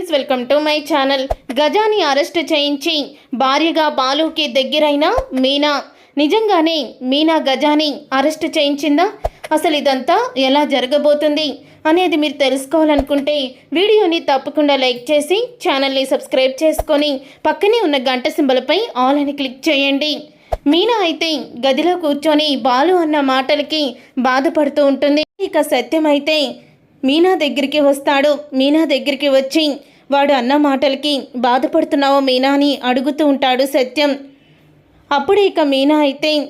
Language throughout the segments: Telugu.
Friends welcome to my channel గజాని arrest చేయించి భార్యగా బాలుకి దగ్గరైన మీనా. నిజంగానే మీనా గజాని అరెస్ట్ చేయించిందా? అసలు ఇదంతా ఎలా జరగబోతుంది అనేది మీరు తెలుసుకోవాలనుకుంటే వీడియోని తప్పకుండా లైక్ చేసి ఛానల్ని సబ్స్క్రైబ్ చేసుకొని పక్కనే ఉన్న గంట సింబలపై ఆల్ అని క్లిక్ చేయండి. మీనా అయితే గదిలో కూర్చొని బాలు అన్న మాటలకి బాధపడుతూ ఉంటుంది. ఇక సత్యం అయితే మీనా దగ్గరికి వస్తాడు. మీనా దగ్గరికి వచ్చి వాడు అన్న మాటలకి బాధపడుతున్నావో మీనా? అని అడుగుతూ ఉంటాడు సత్యం. అప్పుడు ఇక మీనా అయితే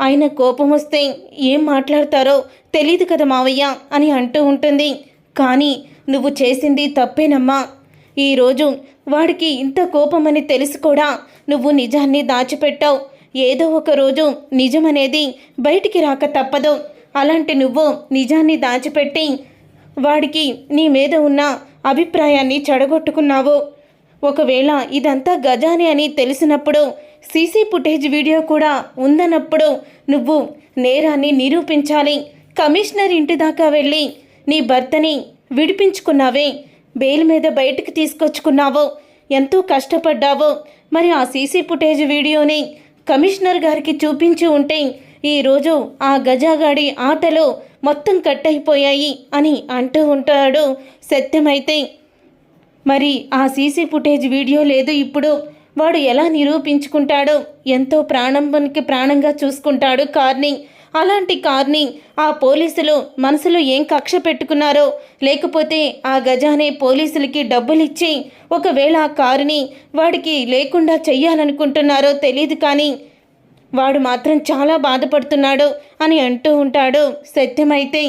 ఆయన కోపం వస్తే ఏం మాట్లాడతారో తెలియదు కదా మావయ్య అని అంటూ ఉంటుంది. కానీ నువ్వు చేసింది తప్పేనమ్మా. ఈరోజు వాడికి ఇంత కోపం అని తెలిసి కూడా నువ్వు నిజాన్ని దాచిపెట్టావు. ఏదో ఒక రోజు నిజం అనేది బయటికి రాక తప్పదు. అలాంటి నువ్వు నిజాన్ని దాచిపెట్టి వాడికి నీ మీద ఉన్న అభిప్రాయాన్ని చెడగొట్టుకున్నావు. ఒకవేళ ఇదంతా గజాని అని తెలిసినప్పుడు సీసీ ఫుటేజ్ వీడియో కూడా ఉందన్నప్పుడు నువ్వు నేరాన్ని నిరూపించాలి. కమిషనర్ ఇంటి దాకా వెళ్ళి నీ భర్తని విడిపించుకున్నావే. బెయిల్ మీద బయటకు తీసుకొచ్చుకున్నావు. ఎంతో కష్టపడ్డావు. మరి ఆ సీసీ ఫుటేజ్ వీడియోని కమిషనర్ గారికి చూపించి ఉంటే ఈరోజు ఆ గజాగాడి ఆటలో మొత్తం కట్ అయిపోయాయి అని అంటూ ఉంటాడు. సత్యమైతే మరి ఆ సీసీ ఫుటేజ్ వీడియో లేదు ఇప్పుడు. వాడు ఎలా నిరూపించుకుంటాడో? ఎంతో ప్రాణంకి ప్రాణంగా చూసుకుంటాడు కార్ని. అలాంటి కార్ని ఆ పోలీసులు మనసులో ఏం కక్ష పెట్టుకున్నారో? లేకపోతే ఆ గజానే పోలీసులకి డబ్బులిచ్చి ఒకవేళ ఆ కారుని వాడికి లేకుండా చెయ్యాలనుకుంటున్నారో తెలియదు కానీ వాడు మాత్రం చాలా బాధపడుతున్నాడు అని అంటూ ఉంటాడు. సత్యమైతే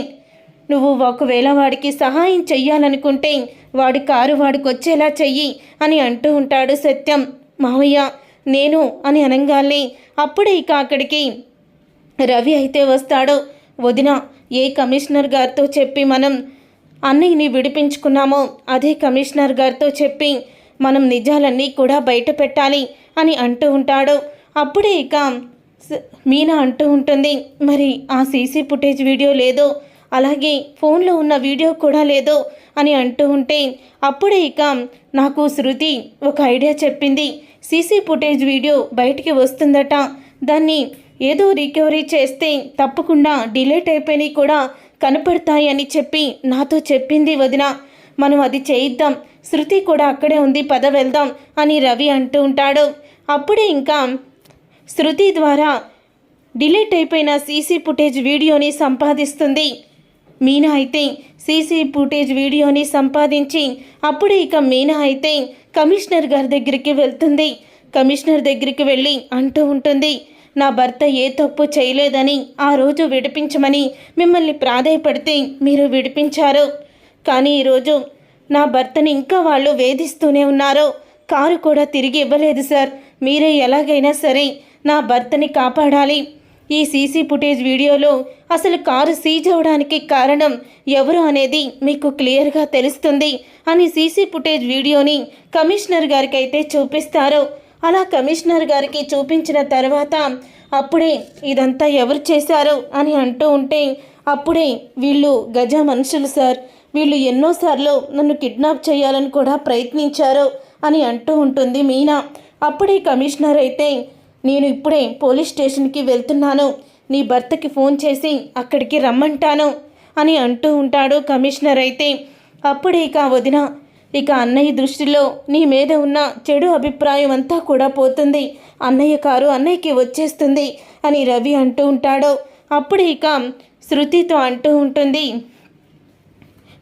నువ్వు ఒకవేళ వాడికి సహాయం చెయ్యాలనుకుంటే వాడి కారు వాడికి వచ్చేలా చెయ్యి అని అంటూ ఉంటాడు సత్యం. మావయ్య నేను అని అనగానే అప్పుడే ఇక అక్కడికి రవి అయితే వస్తాడు. వదిన ఏ కమిషనర్ గారితో చెప్పి మనం అన్నయ్యని విడిపించుకున్నామో అదే కమిషనర్ గారితో చెప్పి మనం నిజాలన్నీ కూడా బయట పెట్టాలి అని అంటూ ఉంటాడు. అప్పుడే ఇక మీనా అంటూ ఉంటుంది. మరి ఆ సీసీ ఫుటేజ్ వీడియో లేదో అలాగే ఫోన్లో ఉన్న వీడియో కూడా లేదో అని అంటూ ఉంటే అప్పుడే ఇక నాకు శృతి ఒక ఐడియా చెప్పింది. సీసీ ఫుటేజ్ వీడియో బయటికి వస్తుందట. దాన్ని ఏదో రికవరీ చేస్తే తప్పకుండా డిలేట్ అయిపోయినవి కూడా కనపడతాయి అని చెప్పి నాతో చెప్పింది వదిన. మనం అది చేయిద్దాం. శృతి కూడా అక్కడే ఉంది పద వెళ్దాం అని రవి అంటూ ఉంటాడు. అప్పుడే ఇంకా శృతి ద్వారా డిలీట్ అయిపోయిన సీసీ ఫుటేజ్ వీడియోని సంపాదిస్తుంది. మీనా అయితే సీసీ ఫుటేజ్ వీడియోని సంపాదించి అప్పుడే ఇక మీనా అయితే కమిషనర్ గారి దగ్గరికి వెళ్తుంది. కమిషనర్ దగ్గరికి వెళ్ళి అంటూ ఉంటుంది నా భర్త ఏ తప్పు చేయలేదని ఆ రోజు విడిపించమని మిమ్మల్ని ప్రాధాయపడితే మీరు విడిపించారు. కానీ ఈరోజు నా భర్తని ఇంకా వాళ్ళు వేధిస్తూనే ఉన్నారు. కారు కూడా తిరిగి ఇవ్వలేదు సార్. మీరే ఎలాగైనా సరే నా భర్తని కాపాడాలి. ఈ సీసీ ఫుటేజ్ వీడియోలో అసలు కారు సీజ్ అవడానికి కారణం ఎవరు అనేది మీకు క్లియర్గా తెలుస్తుంది అని సీసీ ఫుటేజ్ వీడియోని కమిషనర్ గారికి అయితే చూపిస్తారు. అలా కమిషనర్ గారికి చూపించిన తర్వాత అప్పుడే ఇదంతా ఎవరు చేశారు అని అంటూ ఉంటే అప్పుడే వీళ్ళు గజ మనుషులు సార్. వీళ్ళు ఎన్నోసార్లు నన్ను కిడ్నాప్ చేయాలని కూడా ప్రయత్నించారు అని అంటూ ఉంటుంది మీనా. అప్పుడే కమిషనర్ అయితే నేను ఇప్పుడే పోలీస్ స్టేషన్కి వెళ్తున్నాను. నీ భర్తకి ఫోన్ చేసి అక్కడికి రమ్మంటాను అని అంటూ ఉంటాడు కమిషనర్ అయితే. అప్పుడే ఇక వదిన ఇక అన్నయ్య దృష్టిలో నీ మీద ఉన్న చెడు అభిప్రాయం అంతా కూడా పోతుంది. అన్నయ్య కారు అన్నయ్యకి వచ్చేస్తుంది అని రవి అంటూ ఉంటాడు. అప్పుడు ఇక శృతితో అంటూ ఉంటుంది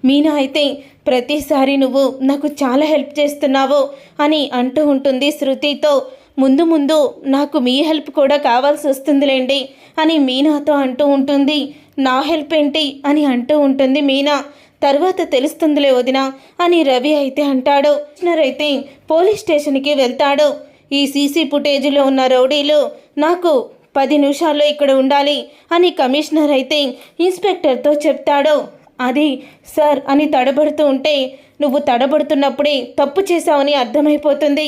మీనా అయితే ప్రతిసారి నువ్వు నాకు చాలా హెల్ప్ చేస్తున్నావు అని అంటూ ఉంటుంది శృతితో. ముందు ముందు నాకు మీ హెల్ప్ కూడా కావాల్సి వస్తుందిలేండి అని మీనాతో అంటూ ఉంటుంది. నా హెల్ప్ ఏంటి అని అంటూ ఉంటుంది మీనా. తర్వాత తెలుస్తుందిలే వదిన అని రవి అయితే అంటాడు. కమిషనర్ అయితే పోలీస్ స్టేషన్కి వెళ్తాడు. ఈ సీసీ ఫుటేజ్లో ఉన్న రౌడీలు నాకు పది నిమిషాల్లో ఇక్కడ ఉండాలి అని కమిషనర్ అయితే ఇన్స్పెక్టర్తో చెప్తాడు. అది సార్ అని తడబడుతూ ఉంటే నువ్వు తడబడుతున్నప్పుడే తప్పు చేశావని అర్థమైపోతుంది.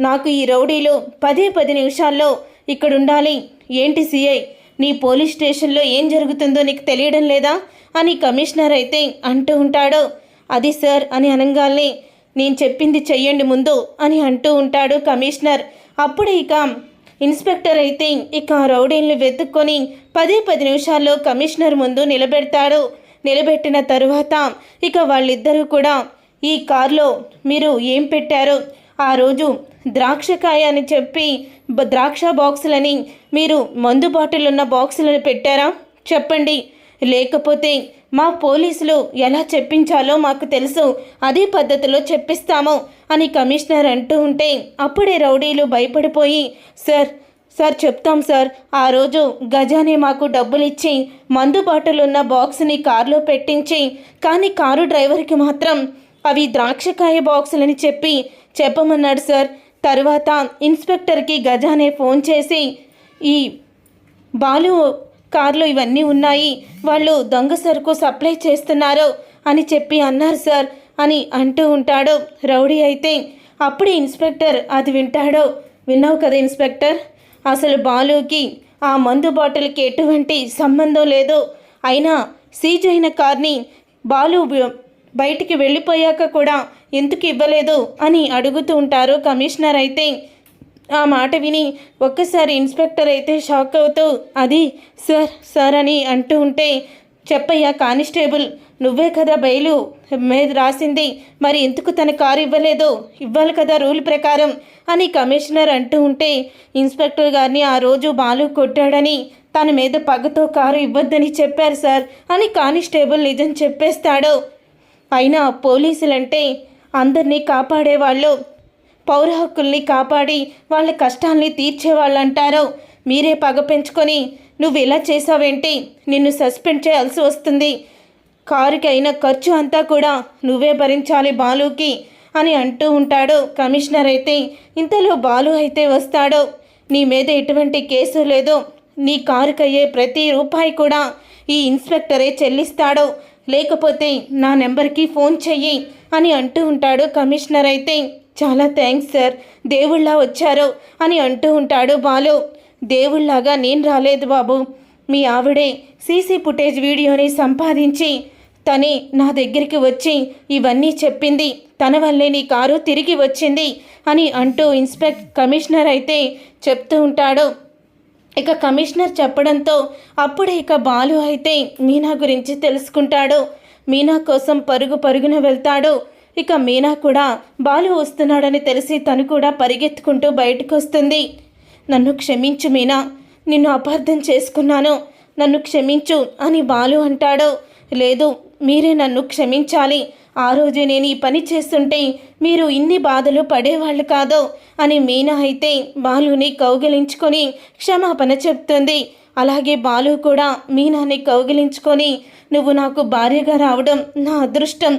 నాకు ఈ రౌడీలు పదే పది నిమిషాల్లో ఇక్కడ ఉండాలి ఏంటి సిఐ నీ పోలీస్ స్టేషన్లో ఏం జరుగుతుందో నీకు తెలియడం లేదా? అని కమిషనర్ అయితే అంటూ ఉంటాడు. అది సార్ అని అనగానే నేను చెప్పింది చెయ్యండి ముందు అని అంటూ ఉంటాడు కమిషనర్. అప్పుడు ఇక ఇన్స్పెక్టర్ అయితే ఇక రౌడీల్ని వెతుక్కొని పదే పది నిమిషాల్లో కమిషనర్ ముందు నిలబెడతాడు. నిలబెట్టిన తరువాత ఇక వాళ్ళిద్దరూ కూడా ఈ కార్లో మీరు ఏం పెట్టారు ఆ రోజు ద్రాక్షకాయ అని చెప్పి ద్రాక్ష బాక్సులని మీరు మందు బాటిల్ ఉన్న బాక్సులను పెట్టారా? చెప్పండి. లేకపోతే మా పోలీసులు ఎలా చెప్పించాలో మాకు తెలుసు. అదే పద్ధతిలో చెప్పిస్తాము అని కమిషనర్ అంటూ ఉంటే అప్పుడే రౌడీలు భయపడిపోయి సార్ సార్ చెప్తాం సార్. ఆ రోజు గజానే మాకు డబ్బులు ఇచ్చి మందు బాటలున్న బాక్స్ని కారులో పెట్టించి కానీ కారు డ్రైవర్కి మాత్రం అవి ద్రాక్షకాయ బాక్సులని చెప్పి చెప్పమన్నాడు సార్. తరువాత ఇన్స్పెక్టర్కి గజానే ఫోన్ చేసి ఈ బాలు కార్లో ఇవన్నీ ఉన్నాయి. వాళ్ళు దొంగ సరుకు సప్లై చేస్తున్నారు అని చెప్పి అన్నారు సార్ అని అంటూ ఉంటాడు. రౌడీ అయితే అప్పుడు ఇన్స్పెక్టర్ అది వింటాడు? విన్నావు కదా ఇన్స్పెక్టర్? అసలు బాలుకి ఆ మందు బాటిల్కి ఎటువంటి సంబంధం లేదు. అయినా సీజ్ అయిన కార్ని బాలు బయటికి వెళ్ళిపోయాక కూడా ఎందుకు ఇవ్వలేదు అని అడుగుతూ ఉంటారు కమిషనర్ అయితే. ఆ మాట విని ఒక్కసారి ఇన్స్పెక్టర్ అయితే షాక్ అవుతూ అది సార్ సార్ అని అంటూ ఉంటే చెప్పయ్యా కానిస్టేబుల్ నువ్వే కదా బయలు. మీద రాసింది మరి ఎందుకు తన కారు ఇవ్వలేదు. ఇవ్వాలి కదా రూల్ ప్రకారం అని కమిషనర్ అంటూ ఉంటే ఇన్స్పెక్టర్ గారిని ఆ రోజు బాలు కొట్టాడని తన మీద పగతో కారు ఇవ్వద్దని చెప్పారు సార్ అని కానిస్టేబుల్ నిజం చెప్పేస్తాడు. అయినా పోలీసులంటే అందరినీ కాపాడేవాళ్ళు పౌర హక్కుల్ని కాపాడి వాళ్ళ కష్టాల్ని తీర్చేవాళ్ళంటారు. మీరే పగ పెంచుకొని నువ్వు ఇలా చేసావేంటి? నిన్ను సస్పెండ్ చేయాల్సి వస్తుంది. కారుకి అయిన ఖర్చు అంతా కూడా నువ్వే భరించాలి బాలుకి అని అంటూ ఉంటాడు కమిషనర్ అయితే. ఇంతలో బాలు అయితే వస్తాడు. నీ మీద ఎటువంటి కేసు లేదు. నీ కారుకి అయ్యే ప్రతి రూపాయి కూడా ఈ ఇన్స్పెక్టరే చెల్లిస్తాడు. లేకపోతే నా నెంబర్కి ఫోన్ చెయ్యి అని అంటూ ఉంటాడు కమిషనర్ అయితే. చాలా థ్యాంక్స్ సార్. దేవుళ్ళ వచ్చారు అని అంటూ ఉంటాడు బాలు. దేవుళ్ళలాగా నేను రాలేదు బాబు. మీ ఆవిడే సీసీ ఫుటేజ్ వీడియోని సంపాదించి తనే నా దగ్గరికి వచ్చి ఇవన్నీ చెప్పింది. తన వల్లే నీ కారు తిరిగి వచ్చింది అని అంటూ ఇన్స్పెక్ట్ కమిషనర్ అయితే చెప్తూ ఉంటాడు. ఇక కమిషనర్ చెప్పడంతో అప్పుడే ఇక బాలు అయితే మీనా గురించి తెలుసుకుంటాడు. మీనా కోసం పరుగు పరుగున వెళ్తాడు. ఇక మీనా కూడా బాలు వస్తున్నాడని తెలిసి తను కూడా పరిగెత్తుకుంటూ బయటకు వస్తుంది నన్ను క్షమించు మీనా నిన్ను అపార్థం చేసుకున్నాను. నన్ను క్షమించు అని బాలు అంటాడు. లేదు మీరే నన్ను క్షమించాలి. ఆ రోజే నేను ఈ పని చేస్తుంటే మీరు ఇన్ని బాధలు పడేవాళ్ళు కాదు అని మీనా అయితే బాలుని కౌగిలించుకొని క్షమాపణ చెప్తుంది. అలాగే బాలు కూడా మీనాని కౌగిలించుకొని నువ్వు నాకు భార్యగా రావడం నా అదృష్టం.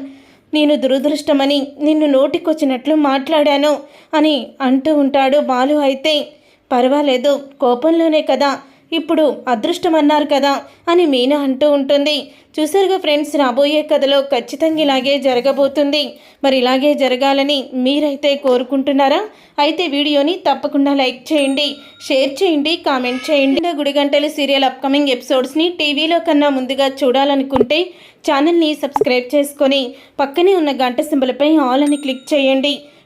నేను దురదృష్టమని నిన్ను నోటికొచ్చినట్లు మాట్లాడాను అని అంటూ ఉంటాడు బాలు అయితే. పర్వాలేదు కోపంలోనే కదా ఇప్పుడు అదృష్టం అన్నారు కదా అని మీనా అంటూ ఉంటుంది. చూసారుగా ఫ్రెండ్స్ రాబోయే కథలో ఖచ్చితంగా ఇలాగే జరగబోతుంది. మరి ఇలాగే జరగాలని మీరైతే కోరుకుంటున్నారా? అయితే వీడియోని తప్పకుండా లైక్ చేయండి షేర్ చేయండి కామెంట్ చేయండి. గుడి గంటలు సీరియల్ అప్కమింగ్ ఎపిసోడ్స్ని టీవీలో కన్నా ముందుగా చూడాలనుకుంటే ఛానల్ని సబ్స్క్రైబ్ చేసుకొని పక్కనే ఉన్న గంట సింబల్పై ఆల్ అని క్లిక్ చేయండి.